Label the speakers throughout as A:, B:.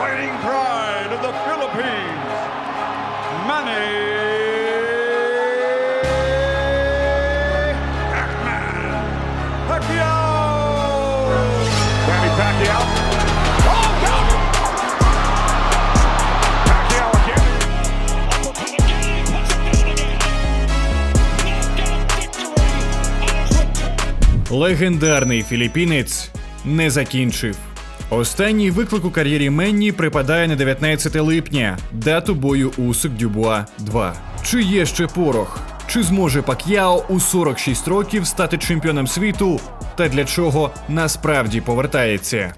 A: fighting pride of the Philippines, Manny Pacman Pacquiao. Manny Pacquiao. Oh, God! Pacquiao again.
B: Легендарний філіппінець не закінчив. Останній виклик у кар'єрі Менні припадає на 19 липня, дату бою у Сукдюбуа 2. Чи є ще порох? Чи зможе Пак'яо у 46 років стати чемпіоном світу? Та для чого насправді повертається?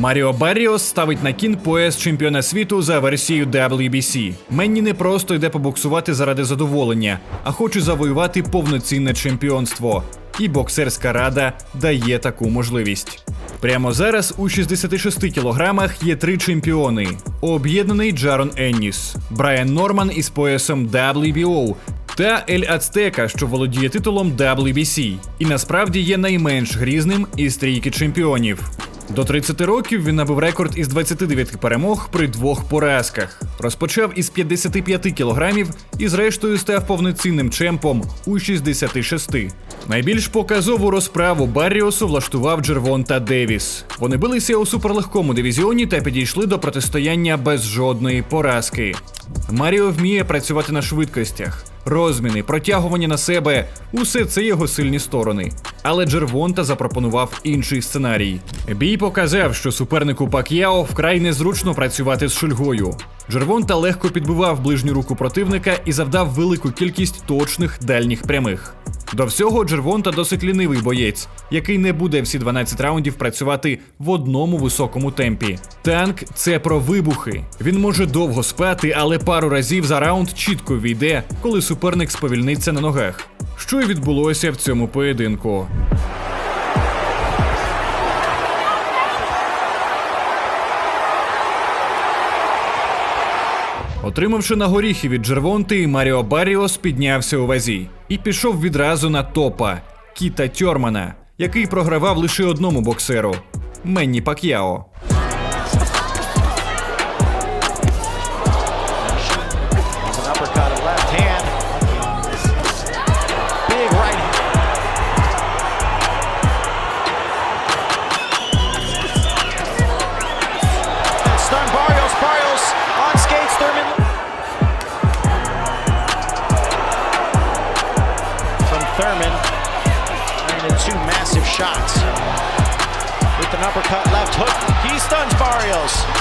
B: Маріо Барріос ставить на кін пояс чемпіона світу за версією WBC. Менні не просто йде побоксувати заради задоволення, а хоче завоювати повноцінне чемпіонство. І боксерська рада дає таку можливість. Прямо зараз у 66 кілограмах є три чемпіони: об'єднаний Джарон Енніс, Брайан Норман із поясом WBO та Ель Ацтека, що володіє титулом WBC, і насправді є найменш грізним із трійки чемпіонів. До 30 років він набив рекорд із 29 перемог при двох поразках. Розпочав із 55 кілограмів і зрештою став повноцінним чемпом у 66. Найбільш показову розправу Барріосу влаштував Джервонта Девіс. Вони билися у суперлегкому дивізіоні та підійшли до протистояння без жодної поразки. Маріо вміє працювати на швидкостях. Розміни, протягування на себе усе це його сильні сторони. Але Джервонта запропонував інший сценарій. Бій показав, що супернику Пак'яо вкрай незручно працювати з шульгою. Джервонта легко підбивав ближню руку противника і завдав велику кількість точних дальніх прямих. До всього Джервонта досить лінивий боєць, який не буде всі 12 раундів працювати в одному високому темпі. Танк це про вибухи. Він може довго спати, але пару разів за раунд чітко війде, коли суперник сповільниться на ногах. Що й відбулося в цьому поєдинку. Отримавши на горіхи від Джервонти, Маріо Барріос піднявся у вазі і пішов відразу на топа Кіта Тьормана, який програвав лише одному боксеру Менні Пак'яо.
C: Shots. With an uppercut left hook. He stuns Barrios.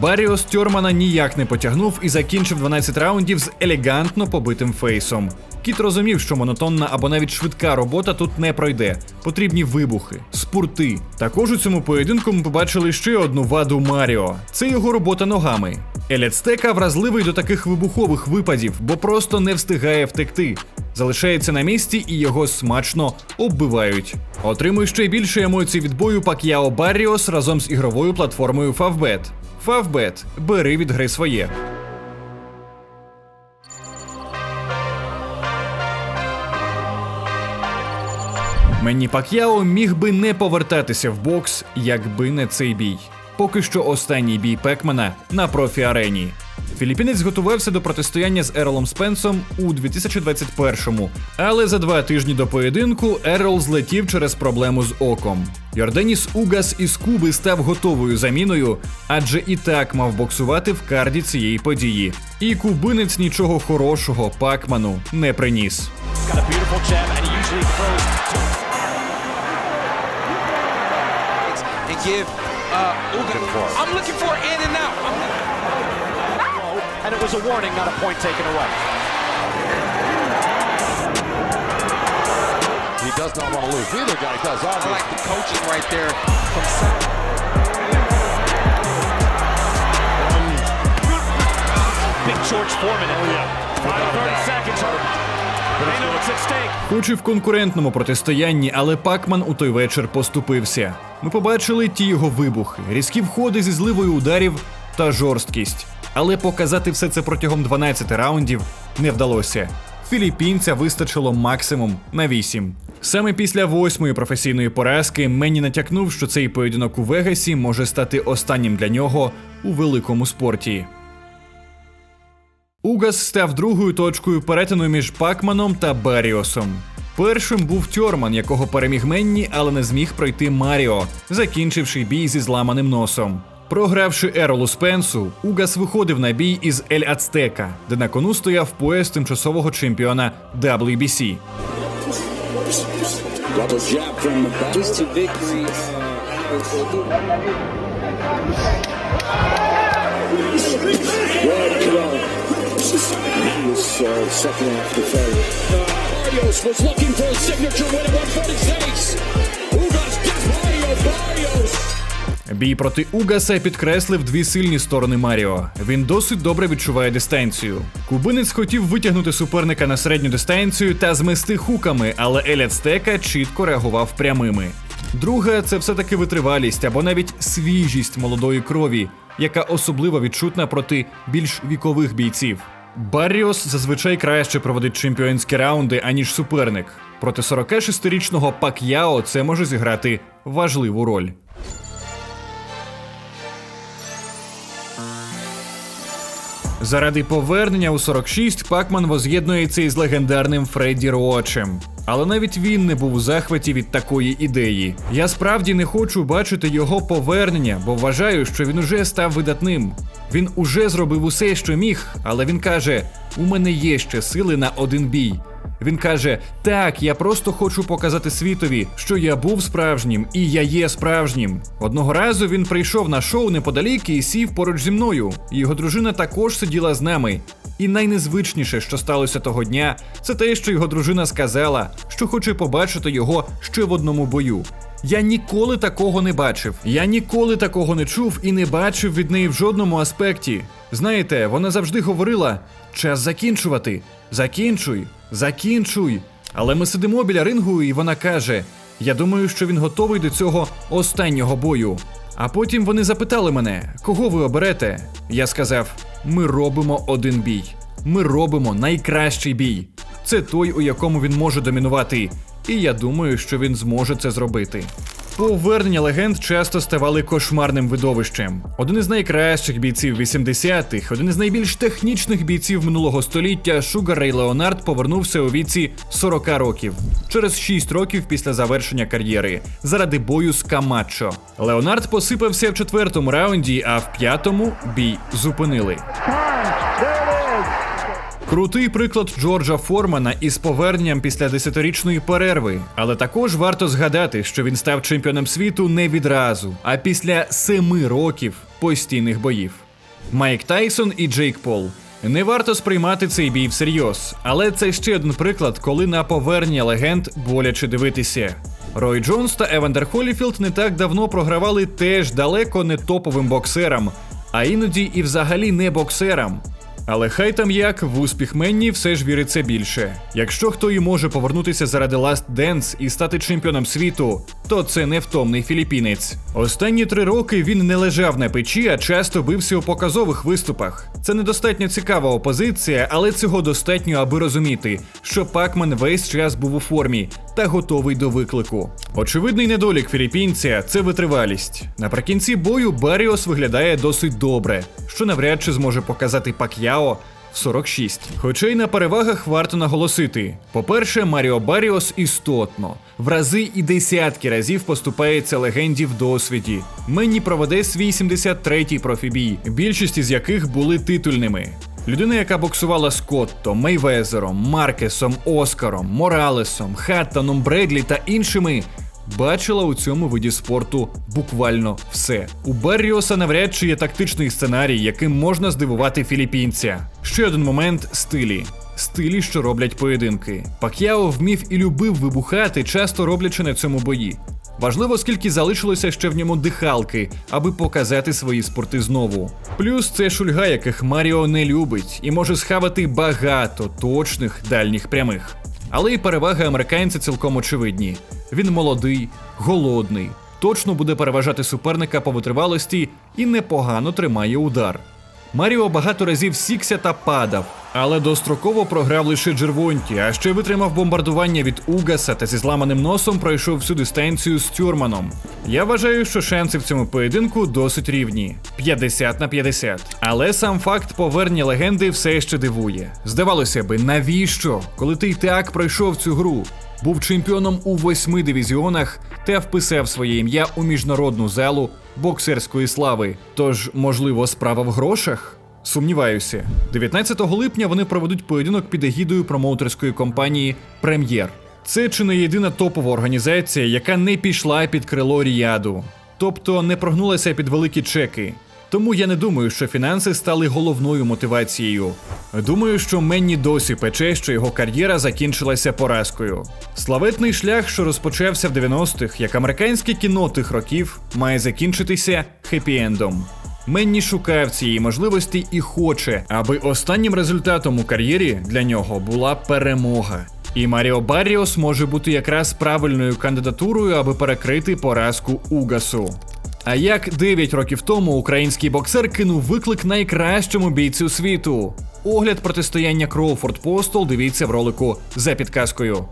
B: Барріос Тьормана ніяк не потягнув і закінчив 12 раундів з елегантно побитим фейсом. Кіт розумів, що монотонна або навіть швидка робота тут не пройде. Потрібні вибухи, спурти. Також у цьому поєдинку ми побачили ще одну ваду Маріо. Це його робота ногами. Елецтека вразливий до таких вибухових випадів, бо просто не встигає втекти. Залишається на місці і його смачно оббивають. Отримує ще більше емоцій від бою Пак'яо Барріос разом з ігровою платформою Favbet. Favbet. бери від гри своє. Мені Пак'яо міг би не повертатися в бокс, якби не цей бій. Поки що останній бій Пекмана на профі-арені. Філіппінець готувався до протистояння з Ерлом Спенсом у 2021-му, але за два тижні до поєдинку Ерл злетів через проблему з оком. Йорденіс Угас із Куби став готовою заміною, адже і так мав боксувати в карді цієї події. І кубинець нічого хорошого Пакману не приніс.
D: Give uh, I'm looking for in and out.
C: And it was a warning, not a point taken away.
E: He does not want to lose. Neither guy does,
D: I like the coaching right there from Sa-
C: Big George Foreman. Oh, yeah. Final 30 seconds. They know what's at stake.
B: Хоч і в конкурентному протистоянні, але Пакман у той вечір поступився. Ми побачили ті його вибухи, різкі входи зі зливою ударів та жорсткість. Але показати все це протягом 12 раундів не вдалося. Філіппінця вистачило максимум на 8. Саме після восьмої професійної поразки Менні натякнув, що цей поєдинок у Вегасі може стати останнім для нього у великому спорті. Угас став другою точкою перетину між Пакманом та Баріосом. Першим був Тьорман, якого переміг Менні, але не зміг пройти Маріо, закінчивши бій зі зламаним носом. Програвши Еролу Спенсу, Угас виходив на бій із Ель Ацтека, де на кону стояв пояс тимчасового чемпіона WBC.
F: Was uh. Barrios looking for a signature win at 146. Ugas gets Mario Barrios.
B: Бій проти Угаса підкреслив дві сильні сторони Маріо. Він досить добре відчуває дистанцію. Кубинець хотів витягнути суперника на середню дистанцію та змести хуками, але Еліат Стека чітко реагував прямими. Друге, це все-таки витривалість або навіть свіжість молодої крові, яка особливо відчутна проти більш вікових бійців. Барріос зазвичай краще проводить чемпіонські раунди, аніж суперник. Проти 46-річного Пак'яо це може зіграти важливу роль. Заради повернення у 46 Пакман воз'єднується із легендарним Фредді Роачем. Але навіть він не був у захваті від такої ідеї. Я справді не хочу бачити його повернення, бо вважаю, що він уже став видатним. Він уже зробив усе, що міг, але він каже: у мене є ще сили на один бій. Він каже: Так, я просто хочу показати світові, що я був справжнім і я є справжнім. Одного разу він прийшов на шоу неподалік і сів поруч зі мною. Його дружина також сиділа з нами. І найнезвичніше, що сталося того дня, це те, що його дружина сказала, що хоче побачити його ще в одному бою. Я ніколи такого не бачив. Я ніколи такого не чув і не бачив від неї в жодному аспекті. Знаєте, вона завжди говорила: час закінчувати. Закінчуй, закінчуй. Але ми сидимо біля рингу, і вона каже: Я думаю, що він готовий до цього останнього бою. А потім вони запитали мене, кого ви оберете? Я сказав: ми робимо один бій. Ми робимо найкращий бій. Це той, у якому він може домінувати. І я думаю, що він зможе це зробити. Повернення легенд часто ставали кошмарним видовищем. Один із найкращих бійців 80-х, один із найбільш технічних бійців минулого століття, Шугар Рей Леонард повернувся у віці 40 років через 6 років після завершення кар'єри заради бою з Камачо. Леонард посипався в четвертому раунді, а в п'ятому бій зупинили. Крутий приклад Джорджа Формана із поверненням після десятирічної перерви, але також варто згадати, що він став чемпіоном світу не відразу, а після семи років постійних боїв. Майк Тайсон і Джейк Пол. Не варто сприймати цей бій всерйоз, але це ще один приклад, коли на повернення легенд боляче дивитися. Рой Джонс та Евандер Холіфілд не так давно програвали теж далеко не топовим боксерам, а іноді і взагалі не боксерам. Але хай там як в успіх Менні все ж віриться більше. Якщо хто і може повернутися заради Last Dance і стати чемпіоном світу, то це невтомний філіппінець. Останні три роки він не лежав на печі, а часто бився у показових виступах. Це недостатньо цікава опозиція, але цього достатньо, аби розуміти, що Пакман весь час був у формі та готовий до виклику. Очевидний недолік філіппінця це витривалість. Наприкінці бою Баріос виглядає досить добре, що навряд чи зможе показати Пак'яо 46. Хоча й на перевагах варто наголосити: по-перше, Маріо Баріос істотно, в рази і десятки разів поступається легенді в досвіді. Мені проведе свій 73-й профібій, більшість із яких були титульними. Людина, яка боксувала з Котто, Мейвезером, Маркесом, Оскаром, Моралесом, Хаттоном, Бредлі та іншими, бачила у цьому виді спорту буквально все. У Берріоса навряд чи є тактичний сценарій, яким можна здивувати філіппінця. Ще один момент стилі. Стилі, що роблять поєдинки. Пак'яо вмів і любив вибухати, часто роблячи на цьому бої. Важливо, скільки залишилося ще в ньому дихалки, аби показати свої спорти знову. Плюс це шульга, яких Маріо не любить, і може схавати багато точних дальніх прямих. Але і переваги американця цілком очевидні. Він молодий, голодний, точно буде переважати суперника по витривалості і непогано тримає удар. Маріо багато разів сікся та падав, але достроково програв лише Джервонті, а ще витримав бомбардування від Угаса та зі зламаним носом пройшов всю дистанцію з Тюрманом. Я вважаю, що шанси в цьому поєдинку досить рівні 50 на 50. Але сам факт повернення легенди все ще дивує. Здавалося би, навіщо, коли ти й так пройшов цю гру? Був чемпіоном у восьми дивізіонах та вписав своє ім'я у міжнародну залу боксерської слави. Тож, можливо, справа в грошах? Сумніваюся. 19 липня вони проведуть поєдинок під егідою промоутерської компанії Прем'єр. Це чи не єдина топова організація, яка не пішла під крило Ріаду, тобто не прогнулася під великі чеки. Тому я не думаю, що фінанси стали головною мотивацією. Думаю, що Менні досі пече, що його кар'єра закінчилася поразкою. Славетний шлях, що розпочався в 90-х, як американське кіно тих років, має закінчитися хеппі-ендом. Менні шукав цієї можливості і хоче, аби останнім результатом у кар'єрі для нього була перемога. І Маріо Барріос може бути якраз правильною кандидатурою, аби перекрити поразку Угасу. А як 9 років тому український боксер кинув виклик найкращому бійцю світу? Огляд протистояння Кроуфорд Постол дивіться в ролику за підказкою.